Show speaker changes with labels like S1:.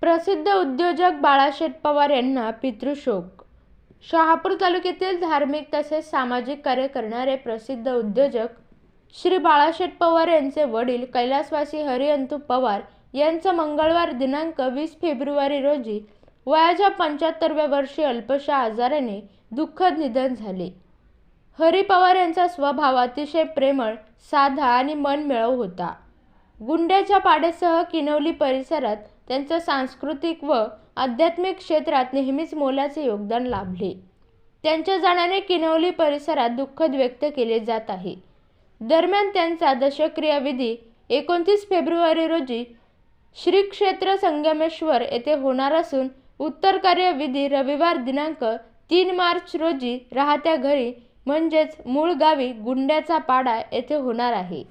S1: प्रसिद्ध उद्योजक बाळाशेठ पवार यांना पितृशोक. शहापूर तालुक्यातील धार्मिक तसेच सामाजिक कार्य करणारे प्रसिद्ध उद्योजक श्री बाळाशेठ पवार यांचे वडील कैलासवासी हरिअंतू पवार यांचं मंगळवार दिनांक वीस फेब्रुवारी रोजी वयाच्या पंच्याहत्तरव्या वर्षी अल्पशा आजाराने दुःखद निधन झाले. हरी पवार यांचा स्वभाव अतिशय प्रेमळ साधा आणि मनमिळाऊ होता. गुंड्याच्या पाड्यासह किनवली परिसरात त्यांचं सांस्कृतिक व आध्यात्मिक क्षेत्रात नेहमीच मोलाचे योगदान लाभले. त्यांच्या जाण्याने किनवली परिसरात दुःखद व्यक्त केले जात आहे. दरम्यान त्यांचा दशक्रियाविधी एकोणतीस फेब्रुवारी रोजी श्री क्षेत्र संगमेश्वर येथे होणार असून उत्तर कार्यविधी रविवार दिनांक तीन मार्च रोजी राहत्या घरी म्हणजेच मूळ गावी गुंड्याचा पाडा येथे होणार आहे.